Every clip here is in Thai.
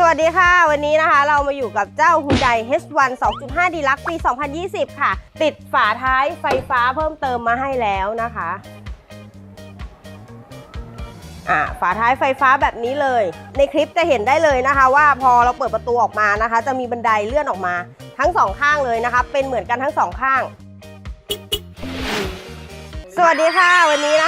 สวัสดีค่ะ วันนี้นะคะเรามาอยู่กับเจ้า Hyundai H1 2.5 Deluxe ปี 2020 ค่ะ ติดฝาท้ายไฟฟ้าเพิ่มเติมมาให้แล้วนะคะอ่าฝาท้ายไฟฟ้าแบบนี้เลย ในคลิปจะเห็นได้เลยนะคะ ว่าพอเราเปิดประตูออกมานะคะ จะมีบันไดเลื่อนออกมาทั้งสองข้างเลยนะคะ เป็นเหมือนกันทั้งสองข้าง สวัสดีค่ะ วันนี้นะ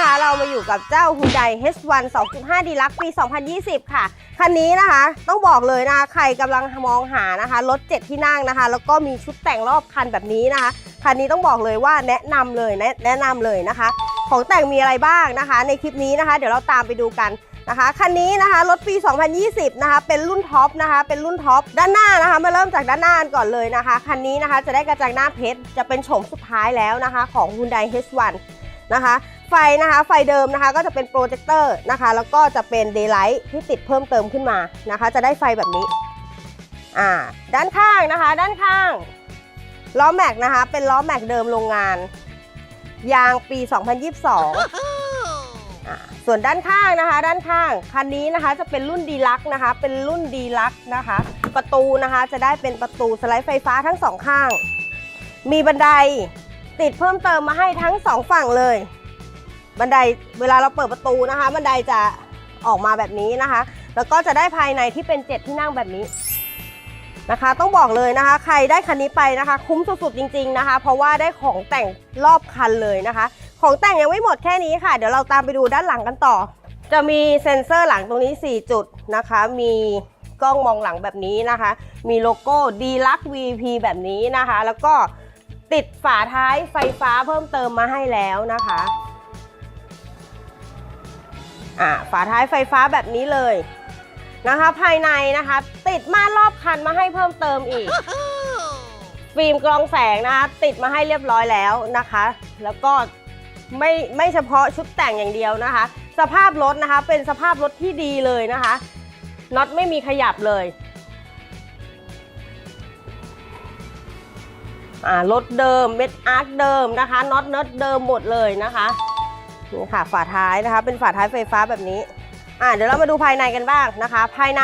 คะ อยู่กับเจ้า Hyundai H1 2.5 Deluxe ปี 2020 ค่ะ คันนี้นะคะ ต้องบอกเลยนะคะ ใครกำลังมองหานะคะ รถ 7 ที่นั่งนะคะ แล้วก็มีชุดแต่งรอบคันแบบนี้นะคะ คันนี้ต้องบอกเลยว่าแนะนำเลยแนะแนะนำเลยนะคะ ของแต่งมีอะไรบ้างนะคะ ในคลิปนี้นะคะ เดี๋ยวเราตามไปดูกันนะคะคันนี้นะคะรถปี 2020 นะคะเป็นรุ่นท็อปนะคะเป็นรุ่นท็อปด้านหน้านะคะมาเริ่มจากด้านหน้าก่อนเลยนะคะคันนี้นะคะจะได้กระจังหน้าเพชรจะเป็นโฉมสุดท้ายแล้วนะคะของ Hyundai H1 นะคะ ไฟนะคะไฟเดิมนะคะก็จะเป็นโปรเจคเตอร์นะคะ แล้วก็จะเป็นเดย์ไลท์ที่ติดเพิ่มเติมขึ้นมานะคะ จะได้ไฟแบบนี้อ่าด้านข้างนะคะ ด้านข้างล้อแม็กนะคะ เป็นล้อแม็กเดิมโรงงาน ยางปี 2022อ่าส่วนด้านข้างนะคะ ด้านข้างคันนี้นะคะจะเป็นรุ่นดีลักนะคะ เป็นรุ่นดีลักนะคะ ประตูนะคะจะได้เป็นประตูสไลด์ไฟฟ้าทั้งสองข้าง มีบันได ติดเพิ่มเติมมาให้ทั้งสองฝั่งเลย บันไดเวลาเราเปิดประตูนะคะ บันไดจะออกมาแบบนี้นะคะ แล้วก็จะได้ภายในที่เป็น 7 ที่นั่งแบบนี้นะคะ ต้องบอกเลยนะคะ ใครได้คันนี้ไปนะคะ คุ้มสุดๆจริง ๆนะคะ เพราะว่าได้ของแต่งรอบคันเลยนะคะ ของแต่งยังไม่หมดแค่นี้ค่ะ เดี๋ยวเราตามไปดูด้านหลังกันต่อ จะมีเซ็นเซอร์หลังตรงนี้ 4 จุดนะคะ มีกล้องมองหลังแบบนี้นะคะ มีโลโก้ d l u x VP แบบนี้นะคะ แล้วก็ ติดฝาท้ายไฟฟ้าเพิ่มเติมมาให้แล้วนะคะอ่าฝาท้ายไฟฟ้าแบบนี้เลยนะคะ ภายในนะคะ ติดม่านรอบคันมาให้เพิ่มเติมอีก ฟิล์มกรองแสงนะคะ ติดมาให้เรียบร้อยแล้วนะคะ แล้วก็ไม่ไม่เฉพาะชุดแต่งอย่างเดียวนะคะ สภาพรถนะคะ เป็นสภาพรถที่ดีเลยนะคะน็อตไม่มีขยับเลย รถเดิมเม็ดอาร์คเดิมนะคะน็อตน็อตเดิมหมดเลยนะคะนี่ค่ะฝาท้ายนะคะ เป็นฝาท้ายไฟฟ้าแบบนี้อ่าเดี๋ยวเรามาดูภายในกันบ้างนะคะ ภายใน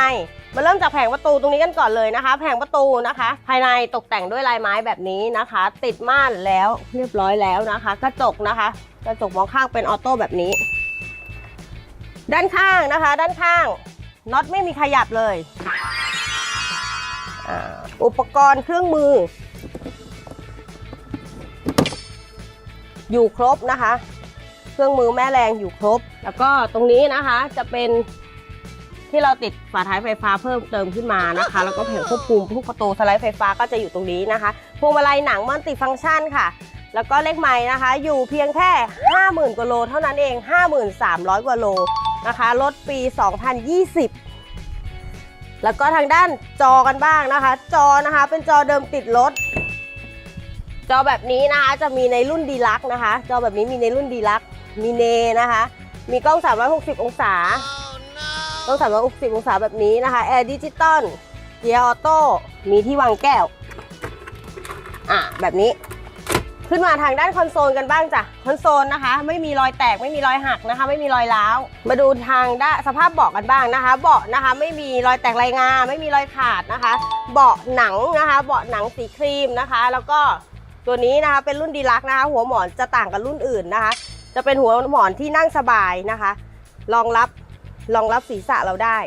มาเริ่มจากแผงประตูตรงนี้กันก่อนเลยนะคะ แผงประตูนะคะ ภายในตกแต่งด้วยลายไม้แบบนี้นะคะ ติดม่านแล้วเรียบร้อยแล้วนะคะ กระจกนะคะ กระจกมองข้างเป็นออโต้แบบนี้ ด้านข้างนะคะ ด้านข้างน็อตไม่มีขยับเลย อุปกรณ์เครื่องมือ อยู่ครบนะคะ เครื่องมือแม่แรงอยู่ครบ แล้วก็ตรงนี้นะคะจะเป็นที่เราติดฝาท้ายไฟฟ้าเพิ่มเติมขึ้นมานะคะ แล้วก็แผงควบคุมทุกประตูสไลด์ไฟฟ้าก็จะอยู่ตรงนี้นะคะพวงมาลัยหนังมัลติฟังก์ชันค่ะ แล้วก็เลขไม้นะคะ อยู่เพียงแค่ 50,000กว่าโลเท่านั้นเอง 5,300 กว่าโลนะคะรถปี 2020 แล้วก็ทางด้านจอกันบ้างนะคะ จอนะคะเป็นจอเดิมติดรถ จอแบบนี้นะคะจะมีในรุ่นดีลักนะคะ จอแบบนี้มีในรุ่นดีลักมีเนนะคะ มีกล้อง 360 องศา กล้อง 360 องศาแบบนี้นะคะแอร์ดิจิตอลเกียร์ออโต้มีที่วางแก้ว อะแบบนี้ ขึ้นมาทางด้านคอนโซลกันบ้างจ้ะคอนโซลนะคะ ไม่มีรอยแตกไม่มีรอยหักนะคะ ไม่มีรอยร้าว มาดูทางด้านสภาพเบาะกันบ้างนะคะ เบาะนะคะ ไม่มีรอยแตกรายงาไม่มีรอยขาดนะคะ เบาะหนังนะคะ เบาะหนังสีครีมนะคะ แล้วก็ ตัวนี้นะคะเป็นรุ่นดีลักนะคะ หัวหมอนจะต่างกับรุ่นอื่นนะคะ จะเป็นหัวหมอนที่นั่งสบายนะคะรองรับรองรับศีรษะเราได้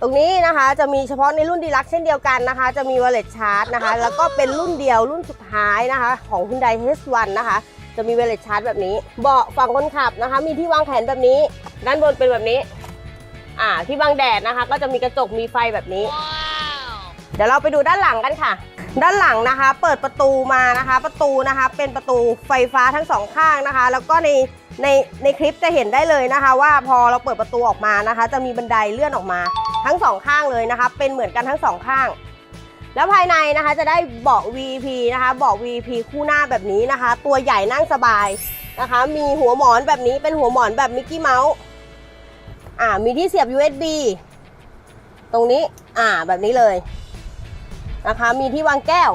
ตรงนี้นะคะจะมีเฉพาะในรุ่นดีลักเช่นเดียวกันนะคะ จะมีวอลเล็ตชาร์จนะคะ แล้วก็เป็นรุ่นเดียวรุ่นสุดท้ายนะคะ ของ Hyundai H1 นะคะ จะมีวอลเล็ตชาร์จแบบนี้ เบาะฝั่งคนขับนะคะ มีที่วางแขนแบบนี้ ด้านบนเป็นแบบนี้ อ่าที่บังแดดนะคะ ก็จะมีกระจกมีไฟแบบนี้ เดี๋ยวเราไปดูด้านหลังกันค่ะ ด้านหลังนะคะ เปิดประตูมานะคะ ประตูนะคะเป็นประตูไฟฟ้าทั้งสองข้างนะคะ แล้วก็ในในในคลิปจะเห็นได้เลยนะคะ ว่าพอเราเปิดประตูออกมานะคะ จะมีบันไดเลื่อนออกมาทั้งสองข้างเลยนะคะ เป็นเหมือนกันทั้งสองข้าง แล้วภายในนะคะจะได้เบาะ VP นะคะเบาะ VP คู่หน้าแบบนี้นะคะ ตัวใหญ่นั่งสบายนะคะ มีหัวหมอนแบบนี้เป็นหัวหมอนแบบมิกกี้เมาส์อ่ามีที่เสียบ USB ตรงนี้อ่าแบบนี้เลย นะคะ มีที่วางแก้ว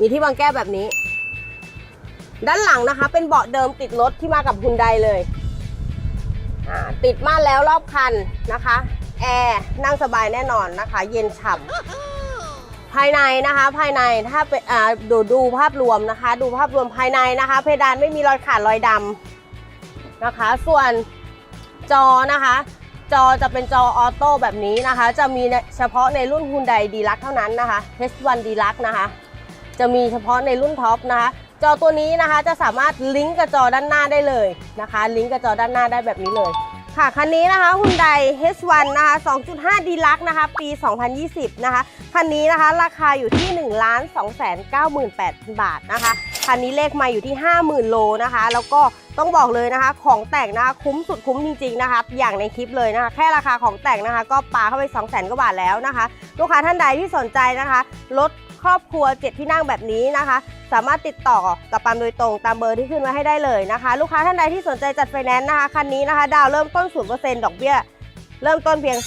มีที่วางแก้วแบบนี้ ด้านหลังนะคะ เป็นเบาะเดิมติดรถที่มากับฮุนไดเลยติดมาแล้วรอบคันนะคะ แอร์นั่งสบายแน่นอนนะคะ เย็นฉ่ำภายในนะคะ ภายในถ้าเป็นดูดูภาพรวมนะคะ ดูภาพรวมภายในนะคะ เพดานไม่มีรอยขาดรอยดำนะคะ ส่วนจอนะคะ จอจะเป็นจอออโต้แบบนี้นะคะ จะมีเฉพาะในรุ่น Hyundai d e l u x e เท่านั้นนะคะ H1 d e l u x e นะคะ จะมีเฉพาะในรุ่นท็อปนะคะ จอตัวนี้นะคะจะสามารถลิงก์กับจอด้านหน้าได้เลยนะคะ ลิงก์กับจอด้านหน้าได้แบบนี้เลย ค่ะคันนี้นะคะ Hyundai H1 นะคะ 2.5 d e l u x e นะคะ ปี 2020 นะคะ คันนี้นะคะราคาอยู่ที่ 1 2 9 8 0 0 0 บาทนะคะ คันนี้เลขไมาอยู่ที่ 50,000 โลนะคะ แล้วก็ ต้องบอกเลยนะคะ ของแต่งนะคะคุ้มสุดคุ้มจริงๆนะคะอย่างในคลิปเลยนะคะ แค่ราคาของแต่งนะคะ ก็ปาเข้าไป 2 0 0 0 0 0กว่าบาทแล้วนะคะ ลูกค้าท่านใดที่สนใจนะคะรถครอบครัว 7 ที่นั่งแบบนี้นะคะ สามารถติดต่อกับปามโดยตรงตามเบอร์ที่ขึ้นไว้ให้ได้เลยนะคะ ลูกค้าท่านใดที่สนใจจัดไฟแนนซ์นะคะคันนี้นะคะ ดาวเริ่มต้น 0%ดอกเบี้ย เริ่มต้นเพียง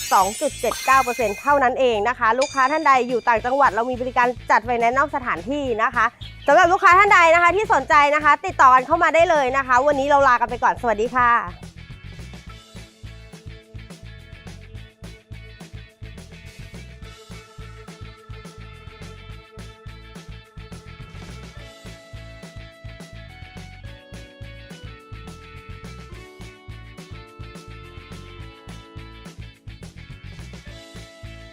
2.79%เท่านั้นเองนะคะ ลูกค้าท่านใดอยู่ต่างจังหวัดเรามีบริการจัดไฟแนนซ์นอกสถานที่นะคะสำหรับลูกค้าท่านใดนะคะที่สนใจนะคะ ติดต่อกันเข้ามาได้เลยนะคะ วันนี้เราลากันไปก่อนสวัสดีค่ะ